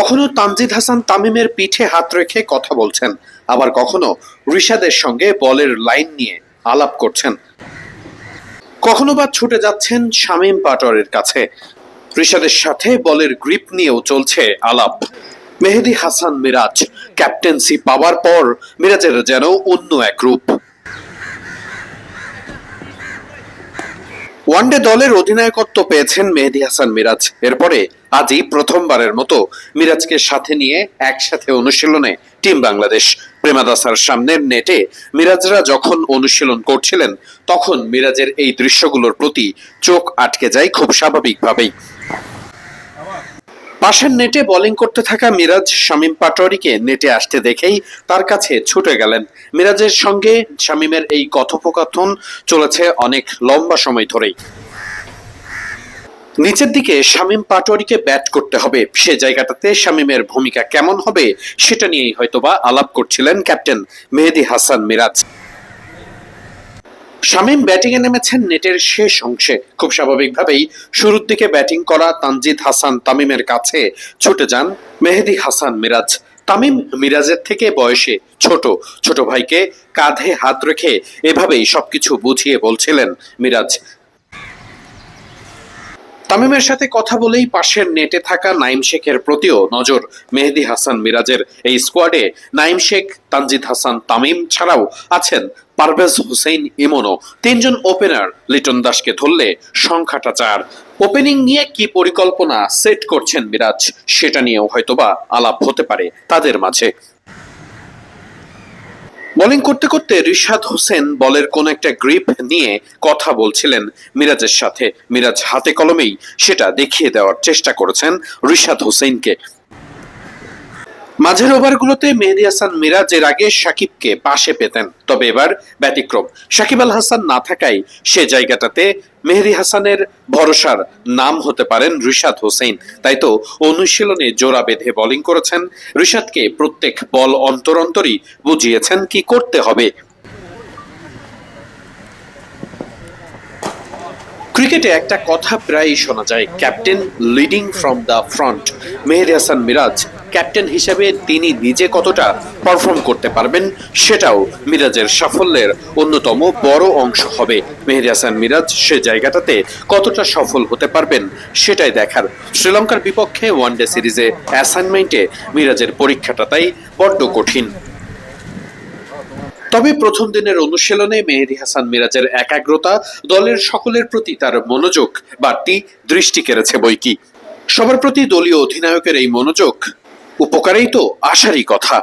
কখনো তানজিদ হাসান তামিমের পিঠে হাত রেখে কথা বলছেন, আবার কখনো ঋষাদের সঙ্গে বলের লাইন নিয়ে আলাপ করছেন। কখনো বা ছুটে যাচ্ছেন শামীম পাটোয়ারের কাছে। ঋষাদের সাথে বলের গ্রিপ নিয়েও চলছে আলাপ। মেহেদি হাসান মিরাজ, ক্যাপ্টেন্সি পাওয়ার পর মিরাজের যেন অন্য এক রূপ। ওয়ানডে দলের অধিনায়কত্ব পেয়েছেন মেহেদি হাসান মিরাজ। এরপরে আজই প্রথমবারের মতো মিরাজকে সাথে নিয়ে একসাথে অনুশীলনে টিম বাংলাদেশ। প্রেমাদাসার সামনের নেটে মিরাজরা যখন অনুশীলন করছিলেন, তখন মিরাজের এই দৃশ্যগুলোর প্রতি চোখ আটকে যায় খুব স্বাভাবিকভাবেই। পাশের নেটে বোলিং করতে থাকা মিরাজ শামীম পাটোয়ারিকে নেটে আসতে দেখেই তার কাছে ছুটে গেলেন। মিরাজের সঙ্গে শামীমের এই কথোপকথন চলেছে অনেক লম্বা সময় ধরেই। নিচের দিকে শামীম পাটোয়ারিকে ব্যাট করতে হবে। সে জায়গাটাতে শামীমের ভূমিকা কেমন হবে সেটা নিয়েই হয়তোবা আলাপ করছিলেন ক্যাপ্টেন মেহেদি হাসান মিরাজ। শামীম ব্যাটিং এ নেমেছেন নেটের শেষ অংশে। খুব স্বাভাবিকভাবেই শুরুর দিকে ব্যাটিং করা তানজিদ হাসান তামিমের কাছে ছুটে যান মেহেদি হাসান মিরাজ। তামিম মিরাজের থেকে বয়সে ছোট। ছোট ভাইকে কাঁধে হাত রেখে এভাবেই সবকিছু বুঝিয়ে বলছিলেন মিরাজ। তামিমের সাথে কথা বলেই পাশের নেটে থাকা নাইম শেখের প্রতিও নজর মেহেদি হাসান মিরাজের। এই স্কোয়াডে নাইম শেখ, তানজিদ হাসান, তামিম ছাড়াও আছেন পারভেজ হোসেন ইমনও। তিনজন ওপেনার লিটন দাসকে ধরলে সংখ্যাটা চার। ওপেনিং নিয়ে কি পরিকল্পনা সেট করছেন মিরাজ, সেটা নিয়েও হয়তোবা আলাপ হতে পারে তাদের মাঝে। বোলিং করতে করতে রিশাদ হোসেন বলের কোন একটা গ্রিপ নিয়ে কথা বলছিলেন মিরাজের সাথে। মিরাজ হাতে কলমেই সেটা দেখিয়ে দেওয়ার চেষ্টা করেছেন রিশাদ হোসেনকে। মাঝের ওভারগুলোতে মেহেদি হাসান মিরাজের আগে সাকিবকে পাশে পেতেন। তবে এবার ব্যতিক্রম। সাকিব আল হাসান না থাকায় সে জায়গাটাতে মেহেদি হাসানের ভরসার নাম হতে পারেন রিশাদ হোসেন। তাই তো অনুশীলনে জোড়া বেঁধে বোলিং করেছেন। রিশাদকে প্রত্যেক বল অন্তর অন্তরই বুঝিয়েছেন কি করতে হবে। ক্রিকেটে একটা কথা প্রায়ই শোনা যায়, captain leading from the front. Mehedi Hasan Miraz captain হিসেবে তিনি নিজে কতটা পারফর্ম করতে পারবেন সেটাও মিরাজের সাফল্যের অন্যতম বড় অংশ হবে। মেহেদি হাসান মিরাজ সে জায়গাটাতে কতটা সফল হতে পারবেন সেটাই দেখার। শ্রীলঙ্কার বিপক্ষে ওয়ানডে সিরিজে অ্যাসাইনমেন্টে মিরাজের পরীক্ষাটা তাই বড্ড কঠিন। তবে প্রথম দিনের অনুশীলনে মেহেদি হাসান মিরাজের একাগ্রতা দলের সকলের প্রতি তার মনোযোগ বাড়তি দৃষ্টি কেড়েছে বইকি সবার প্রতি দলীয় অধিনায়কের এই মনোযোগ উপকারেই তো আসারই কথা।